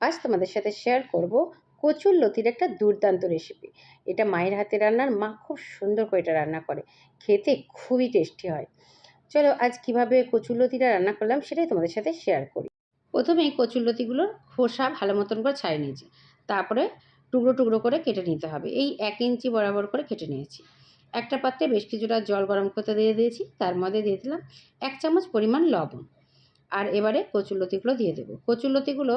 আজ তোমাদের সাথে শেয়ার করব কচুর লতির একটা দুর্দান্ত রেসিপি এটা মায়ের হাতে রান্নার মা খুব সুন্দর করে এটা রান্না করে। খেতে খুবই টেস্টি হয়। চলো আজ কীভাবে কচুর লতিটা রান্না করলাম সেটাই তোমাদের সাথে শেয়ার করি। প্রথমে কচুর লতিগুলোর খোসা ভালো মতন করে ছাড়িয়ে নিয়েছি। তারপরে টুকরো টুকরো করে কেটে নিতে হবে। এই এক ইঞ্চি বরাবর করে কেটে নিয়েছি। একটা পাত্রে বেশ কিছুটা জল গরম করতে দিয়ে দিয়েছি। তার মধ্যে দিয়ে দিলাম এক চামচ পরিমাণ লবণ। আর এবারে কচুরলতিগুলো দিয়ে দেবো। কচুরলতিগুলো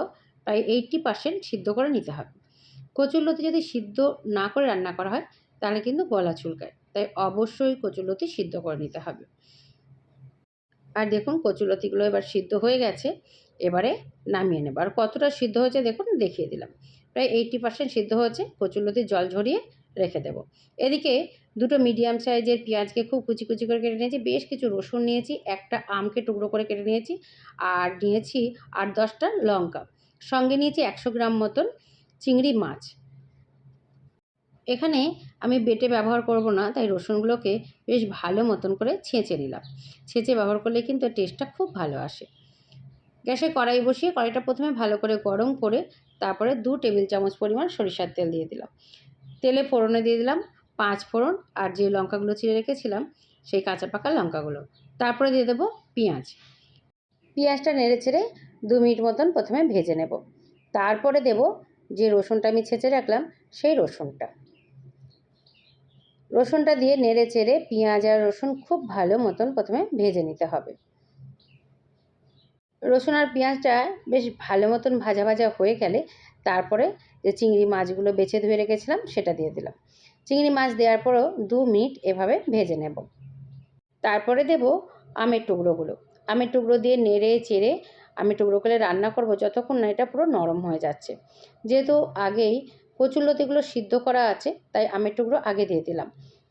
প্রায় এইটটি পার্সেন্ট সিদ্ধ করে নিতে হবে। কচুরলতি যদি সিদ্ধ না করে রান্না করা হয়, তাহলে কিন্তু গলা চুলকায়। তাই অবশ্যই কচুরলতি সিদ্ধ করে নিতে হবে। আর দেখুন কচুরলতিগুলো এবার সিদ্ধ হয়ে গেছে। এবারে নামিয়ে নেব। আর কতটা সিদ্ধ হয়েছে দেখুন, দেখিয়ে দিলাম। প্রায় এইটটি পার্সেন্ট সিদ্ধ হয়েছে। কচুরলতির জল ঝরিয়ে রেখে দেবো। এদিকে দুটো মিডিয়াম সাইজের পেঁয়াজকে খুব কুচি কুচি করে কেটে নিয়েছি। বেশ কিছু রসুন নিয়েছি, একটা আমকে টুকরো করে কেটে নিয়েছি। আর নিয়েছি আট দশটা লঙ্কা। সঙ্গে নিয়েছি একশো গ্রাম মতন চিংড়ি মাছ। এখানে আমি বেটে ব্যবহার করব না, তাই রসুনগুলোকে বেশ ভালো মতন করে ছেঁচে নিলাম। ছেঁচে ব্যবহার করলে কিন্তু টেস্টটা খুব ভালো আসে। গ্যাসে কড়াই বসিয়ে কড়াইটা প্রথমে ভালো করে গরম করে তারপরে দু টেবিল চামচ পরিমাণ সরিষার তেল দিয়ে দিলাম। তেলে ফোড়নে দিয়ে দিলাম পাঁচ ফোড়ন আর যে লঙ্কাগুলো চিড়ে রেখেছিলাম সেই কাঁচা পাকা লঙ্কাগুলো। তারপরে দিয়ে দেবো পেঁয়াজ। পেঁয়াজটা নেড়ে ছেড়ে দু মিনিট মতন প্রথমে ভেজে নেব। তারপরে দেব যে রসুনটা আমি ছেঁচে রাখলাম, সেই রসুনটা। রসুনটা দিয়ে নেড়ে চেড়ে পেঁয়াজ আর রসুন খুব ভালো মতন প্রথমে ভেজে নিতে হবে। রসুন আর পেঁয়াজটা বেশ ভালো মতন ভাজা ভাজা হয়ে গেলে তারপরে যে চিংড়ি মাছগুলো বেছে ধুয়ে রেখেছিলাম, সেটা দিয়ে দিলাম। চিংড়ি মাছ দেওয়ার পরেও দু মিনিট এভাবে ভেজে নেব। তারপরে দেব আমের টুকরোগুলো। আমের টুকরো দিয়ে নেড়ে চেড়ে আমের টুকরো করে রান্না করব যতক্ষণ না এটা পুরো নরম হয়ে যাচ্ছে। যেহেতু আগেই কচুলতিগুলো সিদ্ধ করা আছে, তাই আমের টুকরো আগে দিয়ে দিলাম।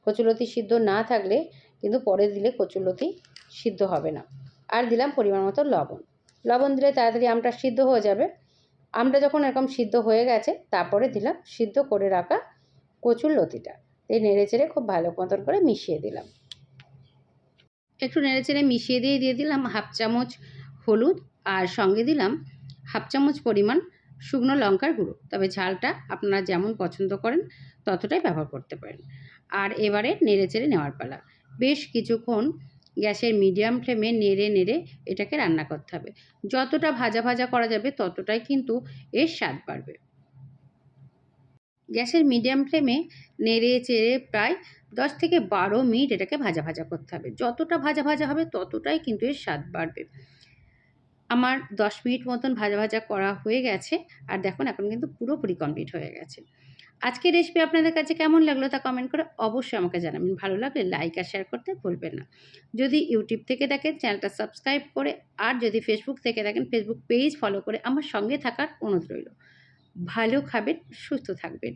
কচুলতি সিদ্ধ না থাকলে কিন্তু পরে দিলে কচুলতি সিদ্ধ হবে না। আর দিলাম পরিমাণ মতো লবণ। লবণ দিলে তাড়াতাড়ি আমটা সিদ্ধ হয়ে যাবে। আমটা যখন এরকম সিদ্ধ হয়ে গেছে, তারপরে দিলাম সিদ্ধ করে রাখা কচুর লতিটা। এই নেড়ে চেড়ে খুব ভালো মতন করে মিশিয়ে দিলাম। একটু নেড়ে চেড়ে মিশিয়ে দিয়ে দিয়ে দিলাম হাফ চামচ হলুদ আর সঙ্গে দিলাম হাফ চামচ পরিমাণ শুকনো লঙ্কার গুঁড়ো। তবে ঝালটা আপনারা যেমন পছন্দ করেন, ততটাই ব্যবহার করতে পারেন। আর এবারে নেড়ে চেড়ে নেওয়ার পালা। বেশ কিছুক্ষণ গ্যাসের মিডিয়াম ফ্লেমে নেড়ে নেড়ে এটাকে রান্না করতে হবে। যতটা ভাজা ভাজা করা যাবে, ততটাই কিন্তু এর স্বাদ বাড়বে। গ্যাসের মিডিয়াম ফ্লেমে নেড়ে চেড়ে প্রায় দশ থেকে বারো মিনিট এটাকে ভাজা ভাজা করতে হবে। যতটা ভাজা ভাজা হবে, ততটাই কিন্তু এর স্বাদ বাড়বে। আমার দশ মিনিট মতন ভাজা ভাজা করা হয়ে গেছে। আর দেখুন, এখন কিন্তু পুরোপুরি কমপ্লিট হয়ে গেছে। আজকের রেসিপি আপনাদের কাছে কেমন লাগল তা কমেন্ট করে অবশ্যই আমাকে জানাবেন। ভালো লাগলে লাইক আর শেয়ার করতে ভুলবেন না। যদি ইউটিউব থেকে দেখেন চ্যানেলটা সাবস্ক্রাইব করে, আর যদি ফেসবুক থেকে দেখেন ফেসবুক পেজ ফলো করে আমার সঙ্গে থাকার অনুরোধ রইল। ভালো খাবেন, সুস্থ থাকবেন।